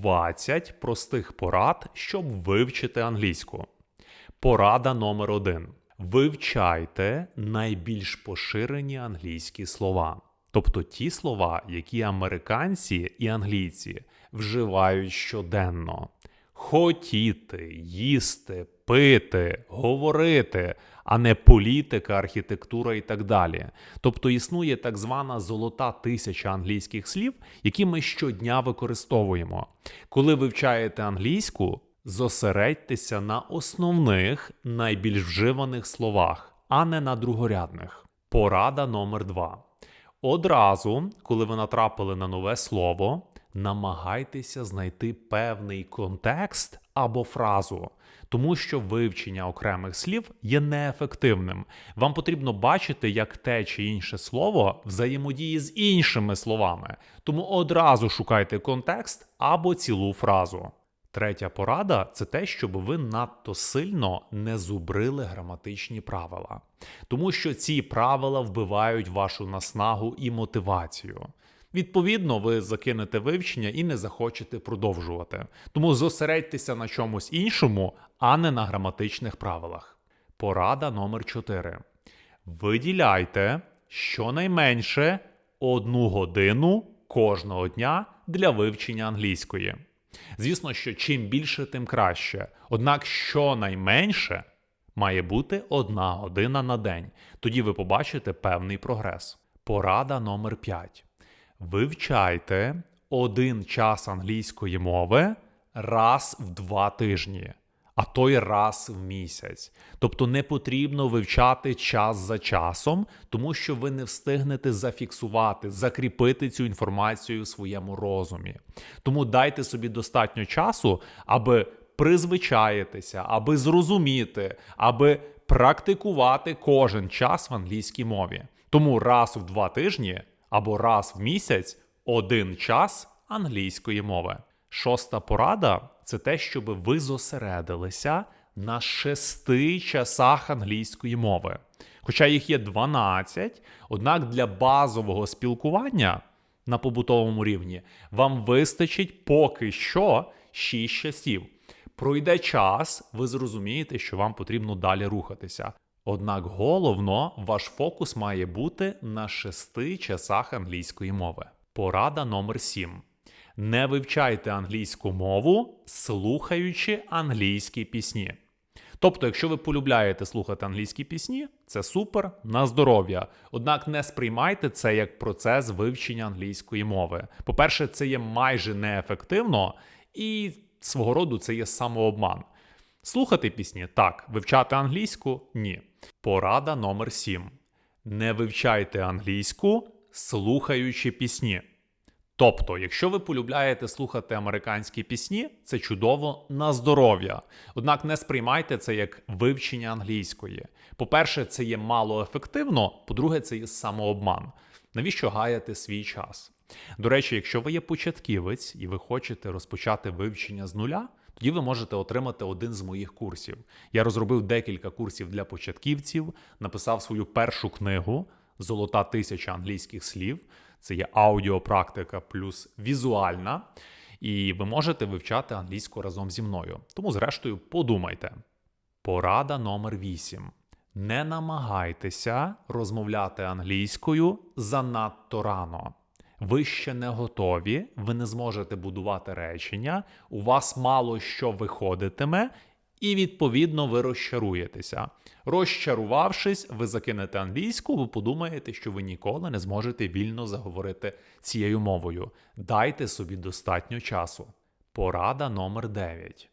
20 простих порад, щоб вивчити англійську. Порада номер 1. Вивчайте найбільш поширені англійські слова. Тобто ті слова, які американці і англійці вживають щоденно. Хотіти, їсти, пити, говорити, а не політика, архітектура і так далі. Тобто існує так звана золота тисяча англійських слів, які ми щодня використовуємо. Коли вивчаєте англійську, зосередьтеся на основних найбільш вживаних словах, а не на другорядних. Порада номер 2. Одразу, коли ви натрапили на нове слово, намагайтеся знайти певний контекст або фразу, тому що вивчення окремих слів є неефективним. Вам потрібно бачити, як те чи інше слово взаємодіє з іншими словами. Тому одразу шукайте контекст або цілу фразу. Третя порада це те, щоб ви надто сильно не зубрили граматичні правила, тому що ці правила вбивають вашу наснагу і мотивацію. Відповідно, ви закинете вивчення і не захочете продовжувати. Тому зосередьтеся на чомусь іншому, а не на граматичних правилах. Порада номер 4. Виділяйте щонайменше одну годину кожного дня для вивчення англійської. Звісно, що чим більше, тим краще. Однак, щонайменше має бути одна година на день. Тоді ви побачите певний прогрес. Порада номер 5. Вивчайте один час англійської мови раз в два тижні, а то й раз в місяць. Тобто не потрібно вивчати час за часом, тому що ви не встигнете зафіксувати, закріпити цю інформацію в своєму розумі. Тому дайте собі достатньо часу, аби призвичаєтеся, аби зрозуміти, аби практикувати кожен час в англійській мові. Тому раз в два тижні або раз в місяць один час англійської мови. Шоста порада це те, щоб ви зосередилися на шести часах англійської мови. Хоча їх є 12, однак для базового спілкування на побутовому рівні вам вистачить поки що 6 часів. Пройде час, ви зрозумієте, що вам потрібно далі рухатися. Однак головно, ваш фокус має бути на шести часах англійської мови. Порада номер 7. Не вивчайте англійську мову, слухаючи англійські пісні. Тобто, якщо ви полюбляєте слухати англійські пісні, це супер на здоров'я. Однак не сприймайте це як процес вивчення англійської мови. По-перше, це є майже неефективно і свого роду це є самообман. Слухати пісні так, вивчати англійську ні. Порада номер 7. Не вивчайте англійську, слухаючи пісні. Тобто, якщо ви полюбляєте слухати американські пісні, це чудово на здоров'я. Однак не сприймайте це як вивчення англійської. По-перше, це є мало ефективно, по-друге, це є самообман. Навіщо гаяти свій час? До речі, якщо ви є початківець і ви хочете розпочати вивчення з нуля, тоді ви можете отримати один з моїх курсів. Я розробив декілька курсів для початківців, написав свою першу книгу Золота тисяча англійських слів. Це є аудіопрактика плюс візуальна. І ви можете вивчати англійську разом зі мною. Тому, зрештою, подумайте. Порада номер 8. Не намагайтеся розмовляти англійською занадто рано. Ви ще не готові, ви не зможете будувати речення, у вас мало що виходитиме, і, відповідно, ви розчаруєтеся. Розчарувавшись, ви закинете англійську, ви подумаєте, що ви ніколи не зможете вільно заговорити цією мовою. Дайте собі достатньо часу. Порада номер 9.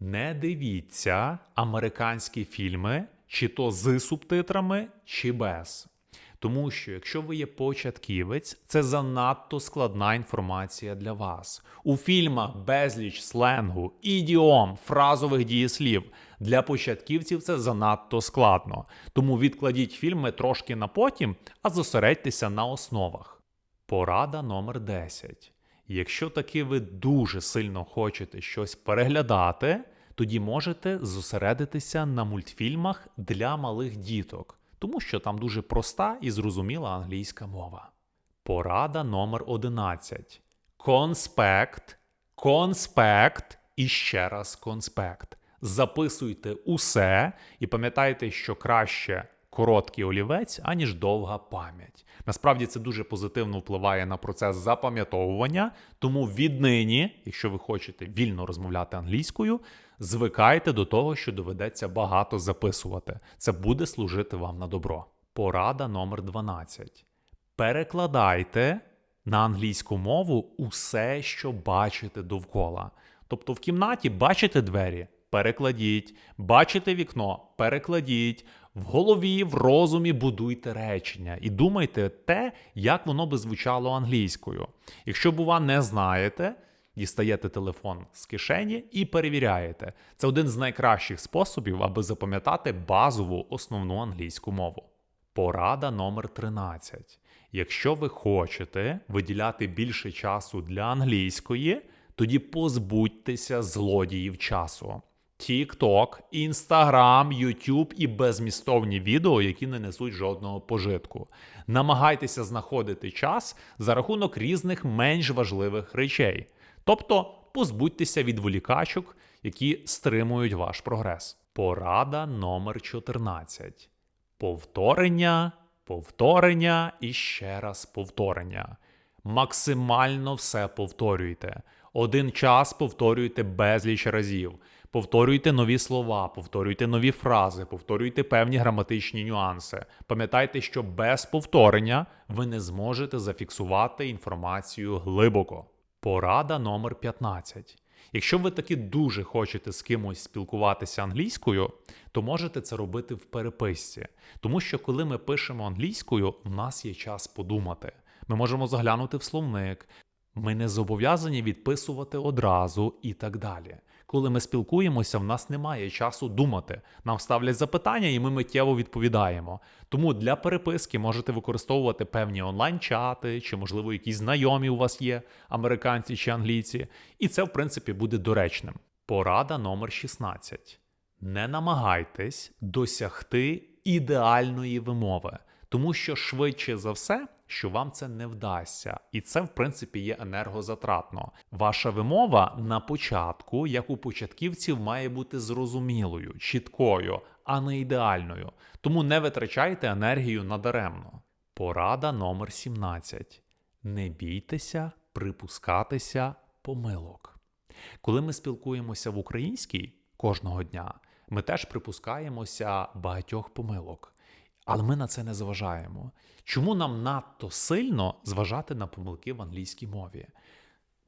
Не дивіться американські фільми, чи то з субтитрами, чи без. Тому що, якщо ви є початківець, це занадто складна інформація для вас. У фільмах безліч сленгу, ідіом, фразових дієслів. Для початківців це занадто складно. Тому відкладіть фільми трошки на потім, а зосередьтеся на основах. Порада номер 10. Якщо таки ви дуже сильно хочете щось переглядати, тоді можете зосередитися на мультфільмах для малих діток тому що там дуже проста і зрозуміла англійська мова. Порада номер 11. Конспект конспект і ще раз конспект. Записуйте усе і пам'ятайте, що краще короткий олівець, аніж довга пам'ять. Насправді це дуже позитивно впливає на процес запам'ятовування, тому віднині, якщо ви хочете вільно розмовляти англійською, звикайте до того, що доведеться багато записувати. Це буде служити вам на добро. Порада номер 12. Перекладайте на англійську мову усе, що бачите довкола. Тобто в кімнаті бачите двері, перекладіть, бачите вікно, перекладіть. В голові, в розумі будуйте речення і думайте те, як воно би звучало англійською. Якщо, бува, не знаєте, дістаєте телефон з кишені і перевіряєте. Це один з найкращих способів, аби запам'ятати базову основну англійську мову. Порада номер 13. Якщо ви хочете виділяти більше часу для англійської, тоді позбудьтеся злодіїв часу. TikTok, Instagram, YouTube і безмістовні відео, які не несуть жодного пожитку. Намагайтеся знаходити час за рахунок різних менш важливих речей. Тобто позбудьтеся відволікачок, які стримують ваш прогрес. Порада номер 14. Повторення, повторення і ще раз повторення. Максимально все повторюйте. Один час повторюйте безліч разів. Повторюйте нові слова, повторюйте нові фрази, повторюйте певні граматичні нюанси. Пам'ятайте, що без повторення ви не зможете зафіксувати інформацію глибоко. Порада номер 15. Якщо ви таки дуже хочете з кимось спілкуватися англійською, то можете це робити в переписці. Тому що коли ми пишемо англійською, в нас є час подумати. Ми можемо заглянути в словник, ми не зобов'язані відписувати одразу і так далі. Коли ми спілкуємося, в нас немає часу думати. Нам ставлять запитання, і ми миттєво відповідаємо. Тому для переписки можете використовувати певні онлайн-чати, чи, можливо, якісь знайомі у вас є, американці чи англійці, і це, в принципі, буде доречним. Порада номер 16. Не намагайтесь досягти ідеальної вимови, тому що швидше за все що вам це не вдасться, і це, в принципі, є енергозатратно. Ваша вимова на початку, як у початківців, має бути зрозумілою, чіткою, а не ідеальною. Тому не витрачайте енергію надаремно. Порада номер 17. Не бійтеся припускатися помилок. Коли ми спілкуємося в українській кожного дня, ми теж припускаємося багатьох помилок. Але ми на це не зважаємо. Чому нам надто сильно зважати на помилки в англійській мові?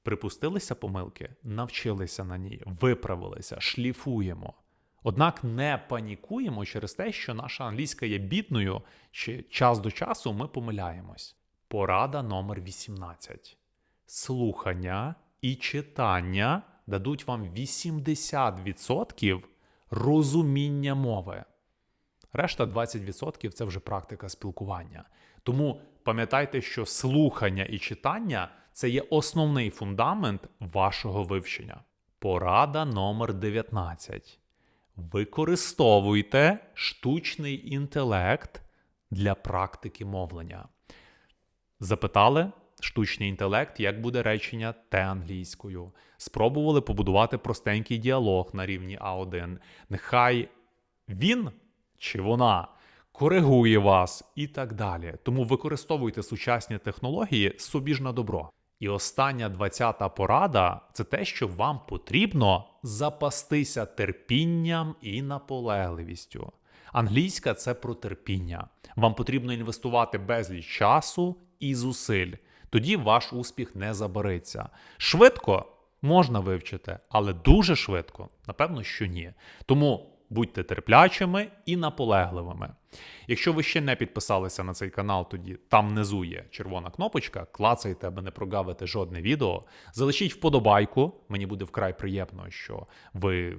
Припустилися помилки, навчилися на ній, виправилися, шліфуємо. Однак не панікуємо через те, що наша англійська є бідною, чи час до часу ми помиляємось. Порада номер 18. Слухання і читання дадуть вам 80% розуміння мови. Решта 20% це вже практика спілкування. Тому пам'ятайте, що слухання і читання це є основний фундамент вашого вивчення. Порада номер 19. Використовуйте штучний інтелект для практики мовлення. Запитали штучний інтелект, як буде речення те англійською. Спробували побудувати простенький діалог на рівні А1. Нехай він чи вона коригує вас і так далі. Тому використовуйте сучасні технології собі ж на добро. І остання 20-та порада це те, що вам потрібно запастися терпінням і наполегливістю. Англійська це про терпіння. Вам потрібно інвестувати безліч часу і зусиль. Тоді ваш успіх не забариться. Швидко можна вивчити, але дуже швидко, напевно, що ні. Тому будьте терплячими і наполегливими. Якщо ви ще не підписалися на цей канал, тоді там внизу є червона кнопочка, клацайте, аби не прогавити жодне відео. Залишіть вподобайку, мені буде вкрай приємно, що ви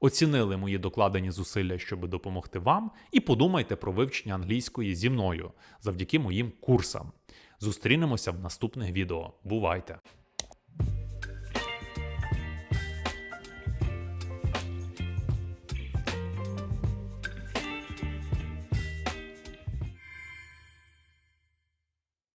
оцінили мої докладені зусилля, щоб допомогти вам, і подумайте про вивчення англійської зі мною завдяки моїм курсам. Зустрінемося в наступних відео. Бувайте!